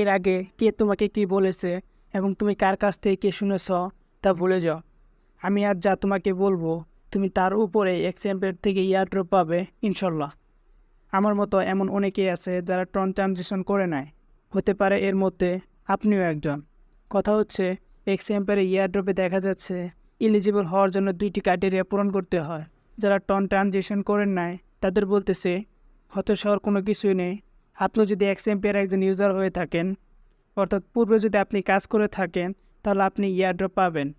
এর আগে কে তোমাকে কি বলেছে এবং তুমি কার কাছ থেকে কে শুনেছ, তা ভুলে যাও। আমি আজ যা তোমাকে বলব, তুমি তার উপরে এক্সাম্পের থেকে ইয়ারড্রপ পাবে, ইনশাল্লাহ। আমার মতো এমন অনেকেই আছে যারা ট্রন ট্রানজেকশন করে নেয়। হতে পারে এর মধ্যে আপনিও একজন। কথা হচ্ছে এক্সাম্পের ইয়ারড্রপে দেখা যাচ্ছে এলিজিবল হওয়ার জন্য দুইটি ক্রাইটেরিয়া পূরণ করতে হয়। যারা টন ট্রানজেকশন করেন নাই তাদের বলতেছে, হতাশ হওয়ার কোনো কিছুই নেই। আপনি যদি এক্সাম্পের একজন ইউজার হয়ে থাকেন, অর্থাৎ পূর্বে যদি আপনি কাজ করে থাকেন, তাহলে আপনি ইয়ারড্রপ পাবেন।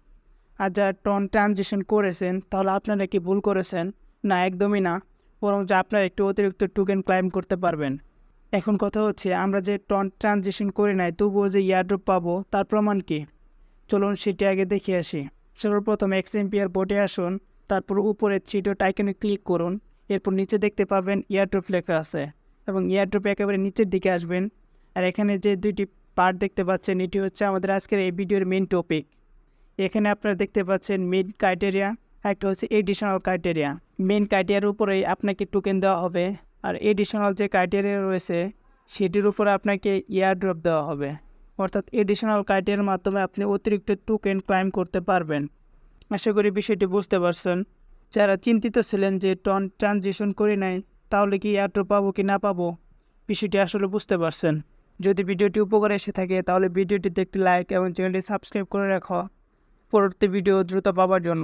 আর যারা টন ট্রানজেকশন করেছেন, তাহলে আপনারা কি ভুল করেছেন? না, একদমই না। বরং যে আপনারা একটু অতিরিক্ত টোকেন ক্লাইম করতে পারবেন। এখন কথা হচ্ছে, আমরা যে টন ট্রানজেকশন করে নাই, তবুও যে ইয়ারড্রপ পাবো, তার প্রমাণ কি? চলুন সেটি আগে দেখে আসি। সর্বপ্রথম এক্সএমপিআর বোর্ডে আসুন, তারপর উপরে চিটো টাইকনে ক্লিক করুন, এরপর নিচে দেখতে পাবেন ইয়ারড্রপ লেখা আছে। এবং ইয়ারড্রপ একেবারে নিচের দিকে আসবেন। আর এখানে যে দুইটি পার্ট দেখতে পাচ্ছেন, এটি হচ্ছে আমাদের আজকের এই ভিডিওর মেন টপিক এখানে আপনারা দেখতে পাচ্ছেন মেন ক্রাইটেরিয়া একটা হচ্ছে এডিশনাল ক্রাইটেরিয়া মেন ক্রাইটেরিয়ার উপরেই আপনাকে টোকেন দেওয়া হবে, আর এডিশনাল যে ক্রাইটেরিয়া রয়েছে, সেটির উপরে আপনাকে ইয়ারড্রপ দেওয়া হবে। অর্থাৎ এডিশনাল ক্রাইটেরিয়ার মাধ্যমে আপনি অতিরিক্ত টোকেন ক্লাইম করতে পারবেন। আশা করি বিষয়টি বুঝতে পারছেন। যারা চিন্তিত ছিলেন যে টন ট্রানজিশন করে নেয় তাহলে কি এয়ারড্রপ পাবো কি না পাবো? বিষয়টি আসলে বুঝতে পারছেন। যদি ভিডিওটি উপকারে এসে থাকে, তাহলে ভিডিওটিতে একটি লাইক এবং চ্যানেলটি সাবস্ক্রাইব করে রাখো। পরবর্তী ভিডিও দ্রুত পাওয়ার জন্য।